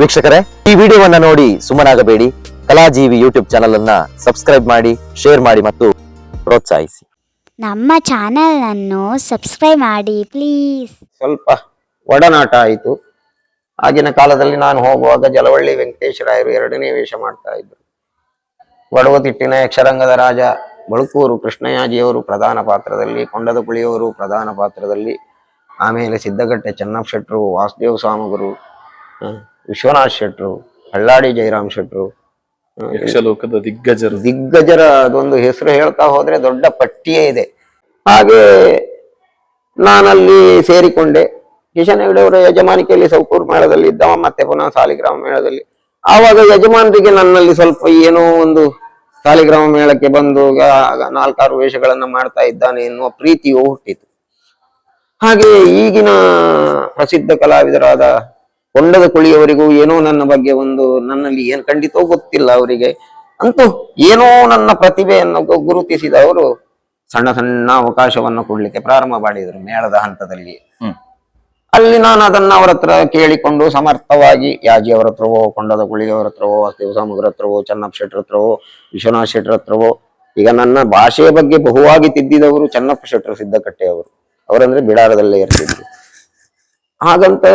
ವೀಕ್ಷಕರೇ ಈ ವಿಡಿಯೋವನ್ನ ನೋಡಿ ಸುಮ್ಮನಾಗಬೇಡಿ. ಕಲಾಜೀವಿ ಯೂಟ್ಯೂಬ್ ಚಾನಲ್ ಅನ್ನ ಸಬ್ಸ್ಕ್ರೈಬ್ ಮಾಡಿ ಶೇರ್ ಮಾಡಿ ಮತ್ತು ಪ್ರೋತ್ಸಾಹಿಸಿ. ನಮ್ಮ ಚಾನಲನ್ನು ಸಬ್ಸ್ಕ್ರೈಬ್ ಮಾಡಿ ಪ್ಲೀಸ್ ಸ್ವಲ್ಪ ಒಡನಾಟ ಆಯಿತು. ಆಗಿನ ಕಾಲದಲ್ಲಿ ನಾನು ಹೋಗುವಾಗ ಜಲವಳ್ಳಿ ವೆಂಕಟೇಶ್ವರಾಯರು ಎರಡನೇ ವೇಷ ಮಾಡ್ತಾ ಇದ್ರು. ಒಡವತಿಟ್ಟಿನ ಯಕ್ಷರಂಗದ ರಾಜ ಬಳುಕೂರು ಕೃಷ್ಣಯಾಜಿಯವರು ಪ್ರಧಾನ ಪಾತ್ರದಲ್ಲಿ ಕೊಂಡದ ಪುಳಿಯವರು ಪ್ರಧಾನ ಪಾತ್ರದಲ್ಲಿ ಆಮೇಲೆ ಸಿದ್ದಗಟ್ಟೆ ಚೆನ್ನಪ್ಪ ಶೆಟ್ಟರು ವಾಸುದೇವ ಸ್ವಾಮಿಗರು ವಿಶ್ವನಾಥ್ ಶೆಟ್ರು ಹಳ್ಳಾಡಿ ಜಯರಾಮ್ ಶೆಟ್ರು ಯಕ್ಷಲೋಕದ ದಿಗ್ಗಜರು. ದಿಗ್ಗಜರ ಅದೊಂದು ಹೆಸರು ಹೇಳ್ತಾ ಹೋದ್ರೆ ದೊಡ್ಡ ಪಟ್ಟಿಯೇ ಇದೆ. ಹಾಗೆ ನಾನಲ್ಲಿ ಸೇರಿಕೊಂಡೆ. ಕಿಶನ್ ಹೆಗಡೆಯವರ ಯಜಮಾನಿಕೆಯಲ್ಲಿ ಸೌಕೂರ್ ಮೇಳದಲ್ಲಿ ಇದ್ದವ ಮತ್ತೆ ಪುನಃ ಸಾಲಿಗ್ರಾಮ ಮೇಳದಲ್ಲಿ. ಆವಾಗ ಯಜಮಾನರಿಗೆ ನನ್ನಲ್ಲಿ ಸ್ವಲ್ಪ ಏನೋ ಒಂದು ಸಾಲಿಗ್ರಾಮ ಮೇಳಕ್ಕೆ ಬಂದು ನಾಲ್ಕಾರು ವೇಷಗಳನ್ನ ಮಾಡ್ತಾ ಇದ್ದಾನೆ ಎನ್ನುವ ಪ್ರೀತಿಯು ಹುಟ್ಟಿತು. ಹಾಗೆ ಈಗಿನ ಪ್ರಸಿದ್ಧ ಕಲಾವಿದರಾದ ಕೊಂಡದ ಕುಳಿಯವರಿಗೂ ಏನೋ ನನ್ನ ಬಗ್ಗೆ ಒಂದು ನನ್ನಲ್ಲಿ ಏನ್ ಖಂಡಿತೋ ಗೊತ್ತಿಲ್ಲ ಅವರಿಗೆ. ಅಂತೂ ಏನೋ ನನ್ನ ಪ್ರತಿಭೆಯನ್ನು ಗುರುತಿಸಿದ ಅವರು ಸಣ್ಣ ಸಣ್ಣ ಅವಕಾಶವನ್ನು ಕೊಡ್ಲಿಕ್ಕೆ ಪ್ರಾರಂಭ ಮಾಡಿದರು ಮೇಳದ ಹಂತದಲ್ಲಿ. ಅಲ್ಲಿ ನಾನು ಅದನ್ನ ಅವರ ಹತ್ರ ಕೇಳಿಕೊಂಡು ಸಮರ್ಥವಾಗಿ ಯಾಜಿ ಅವರ ಹತ್ರವೋ ಕೊಂಡದ ಕುಳಿಯವರ ಹತ್ರವೋ ದೇವಸಾಮಗ್ರ ಹತ್ರವೋ ಚೆನ್ನಪ್ಪ ಶೆಟ್ರ ಹತ್ರವೋ ವಿಶ್ವನಾಥ್ ಶೆಟ್ರ ಹತ್ರವೋ ಈಗ ನನ್ನ ಭಾಷೆಯ ಬಗ್ಗೆ ಬಹುವಾಗಿ ತಿದ್ದಿದವರು ಚೆನ್ನಪ್ಪ ಶೆಟ್ರು ಸಿದ್ದಕಟ್ಟೆ ಅವರು. ಅವರಂದ್ರೆ ಬಿಡಾರದಲ್ಲೇ ಇರ್ತಿದ್ರು. ಹಾಗಂತ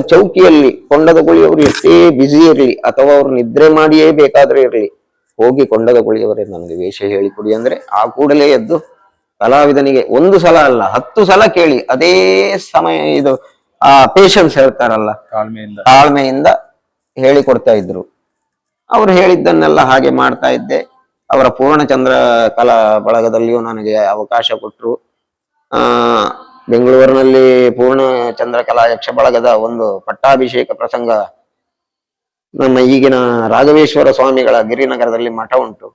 ಚೌಕಿಯಲ್ಲಿ ಕೊಂಡದ ಗುಳಿಯವರು ಎಷ್ಟೇ ಬ್ಯುಸಿ ಇರಲಿ ಅಥವಾ ಅವರು ನಿದ್ರೆ ಮಾಡಿಯೇ ಬೇಕಾದ್ರೆ ಇರಲಿ ಹೋಗಿ ಕೊಂಡದ ಕುಳಿಯವರೇ ನನಗೆ ವೇಷ ಹೇಳಿಕೊಡಿ ಅಂದ್ರೆ ಆ ಕೂಡಲೇ ಎದ್ದು ಕಲಾವಿದನಿಗೆ ಒಂದು ಸಲ ಅಲ್ಲ ಹತ್ತು ಸಲ ಕೇಳಿ ಅದೇ ಸಮಯ ಇದು ಆ ಪೇಶನ್ಸ್ ಹೇಳ್ತಾರಲ್ಲ ತಾಳ್ಮೆಯಿಂದ. ತಾಳ್ಮೆಯಿಂದ ಹೇಳಿಕೊಡ್ತಾ ಇದ್ರು. ಅವ್ರು ಹೇಳಿದ್ದನ್ನೆಲ್ಲ ಹಾಗೆ ಮಾಡ್ತಾ ಇದ್ದೆ. ಅವರ ಪೂರ್ಣಚಂದ್ರ ಕಲಾ ಬಳಗದಲ್ಲಿಯೂ ನನಗೆ ಅವಕಾಶ ಕೊಟ್ಟರು ಆ ಬೆಂಗಳೂರಿನಲ್ಲಿ ಪೂರ್ಣ ಚಂದ್ರಕಲಾ ಯಕ್ಷ ಬಳಗದ ಒಂದು ಪಟ್ಟಾಭಿಷೇಕ ಪ್ರಸಂಗ ನಮ್ಮ ಈಗಿನ ರಾಘವೇಶ್ವರ ಸ್ವಾಮಿಗಳ ಗಿರಿನಗರದಲ್ಲಿ ಮಠ ಉಂಟು.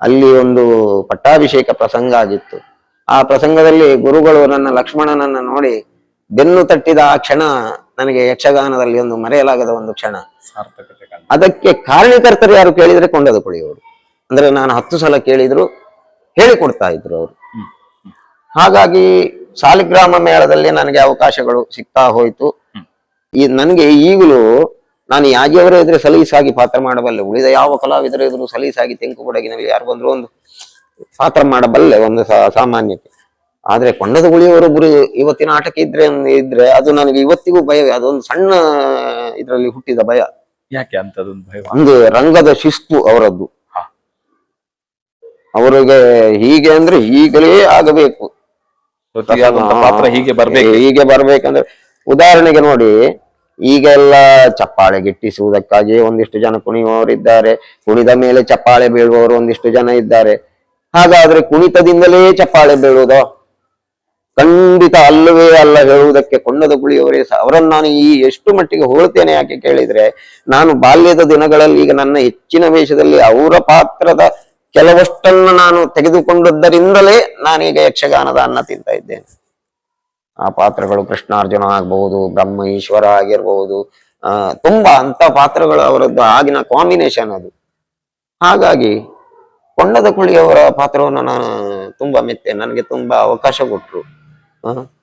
ಅಲ್ಲಿ ಒಂದು ಪಟ್ಟಾಭಿಷೇಕ ಪ್ರಸಂಗ ಆಗಿತ್ತು. ಆ ಪ್ರಸಂಗದಲ್ಲಿ ಗುರುಗಳು ನನ್ನ ಲಕ್ಷ್ಮಣನನ್ನ ನೋಡಿ ಬೆನ್ನು ತಟ್ಟಿದ ಆ ಕ್ಷಣ ನನಗೆ ಯಕ್ಷಗಾನದಲ್ಲಿ ಒಂದು ಮರೆಯಲಾಗದ ಒಂದು ಕ್ಷಣ. ಅದಕ್ಕೆ ಕಾರಣಕರ್ತರು ಯಾರು ಕೇಳಿದ್ರೆ ಕೊಂಡದು ಕೊಳಿಯವರು ಅಂದ್ರೆ ನಾನು ಹತ್ತು ಸಲ ಕೇಳಿದ್ರು ಹೇಳಿಕೊಡ್ತಾ ಇದ್ರು ಅವರು. ಹಾಗಾಗಿ ಸಾಲಿಗ್ರಾಮ ಮೇಳದಲ್ಲಿ ನನಗೆ ಅವಕಾಶಗಳು ಸಿಗ್ತಾ ಹೋಯ್ತು. ಈ ನನಗೆ ಈಗಲೂ ನಾನು ಯಾಜಿಯವರ ಎದುರು ಸಲೀಸಾಗಿ ಪಾತ್ರ ಮಾಡಬಲ್ಲೆ ಉಳಿದ ಯಾವ ಕಲಾವಿದರ ಎದುರು ಸಲೀಸಾಗಿ ತೆಂಕು ಕೊಡಗಿನಲ್ಲಿ ಯಾರು ಬಂದ್ರು ಒಂದು ಪಾತ್ರ ಮಾಡಬಲ್ಲೆ ಒಂದು ಸಾಮಾನ್ಯತೆ. ಸಾಮಾನ್ಯಕ್ಕೆ ಆದ್ರೆ ಕೊಂಡದ ಗುಳಿಯವರೊಬ್ಬರು ಇವತ್ತಿನ ಆಟಕ್ಕೆ ಇದ್ರೆ ಇದ್ರೆ ಅದು ನನಗೆ ಇವತ್ತಿಗೂ ಭಯವೇ. ಅದೊಂದು ಸಣ್ಣ ಇದರಲ್ಲಿ ಹುಟ್ಟಿದ ಭಯ. ಯಾಕೆ ಅಂತದೊಂದು ಭಯ? ಒಂದು ರಂಗದ ಶಿಸ್ತು ಅವರದ್ದು. ಅವರಿಗೆ ಹೀಗೆ ಅಂದ್ರೆ ಈಗಲೇ ಆಗಬೇಕು. ಪಾತ್ರ ಹೀಗೆ ಬರ್ಬೇಕು. ಹೀಗೆ ಬರ್ಬೇಕಂದ್ರೆ ಉದಾಹರಣೆಗೆ ನೋಡಿ ಈಗೆಲ್ಲ ಚಪ್ಪಾಳೆ ಗಿಟ್ಟಿಸುವುದಕ್ಕಾಗಿ ಒಂದಿಷ್ಟು ಜನ ಕುಣಿಯುವವರಿದ್ದಾರೆ ಕುಣಿದ ಮೇಲೆ ಚಪ್ಪಾಳೆ ಬೀಳುವವರು ಒಂದಿಷ್ಟು ಜನ ಇದ್ದಾರೆ. ಹಾಗಾದ್ರೆ ಕುಣಿತದಿಂದಲೇ ಚಪ್ಪಾಳೆ ಬೀಳುವುದು? ಖಂಡಿತ ಅಲ್ಲವೇ ಅಲ್ಲ ಹೇಳುವುದಕ್ಕೆ ಕೊಂಡದ ಗುಳಿಯವರೇ ಸಹ. ಅವರನ್ನು ನಾನು ಈ ಎಷ್ಟು ಮಟ್ಟಿಗೆ ಹೋಳ್ತೇನೆ ಯಾಕೆ ಕೇಳಿದ್ರೆ ನಾನು ಬಾಲ್ಯದ ದಿನಗಳಲ್ಲಿ ಈಗ ನನ್ನ ಹೆಚ್ಚಿನ ವೇಷದಲ್ಲಿ ಅವರ ಪಾತ್ರದ ಕೆಲವಷ್ಟನ್ನು ನಾನು ತೆಗೆದುಕೊಂಡದ್ದರಿಂದಲೇ ನಾನೀಗ ಯಕ್ಷಗಾನದ ಅನ್ನ ತಿಂತ ಇದ್ದೇನೆ. ಆ ಪಾತ್ರಗಳು ಕೃಷ್ಣಾರ್ಜುನ ಆಗಬಹುದು ಬ್ರಹ್ಮ ಈಶ್ವರ ಆಗಿರ್ಬಹುದು ಆ ತುಂಬಾ ಅಂತ ಪಾತ್ರಗಳು ಅವರದ್ದು ಆಗಿನ ಕಾಂಬಿನೇಷನ್ ಅದು. ಹಾಗಾಗಿ ಕೊಂಡದ ಕುಳಿಯವರ ಪಾತ್ರವನ್ನು ನಾನು ತುಂಬಾ ಮೆತ್ತೆ ನನಗೆ ತುಂಬಾ ಅವಕಾಶ ಕೊಟ್ರು. ಆ,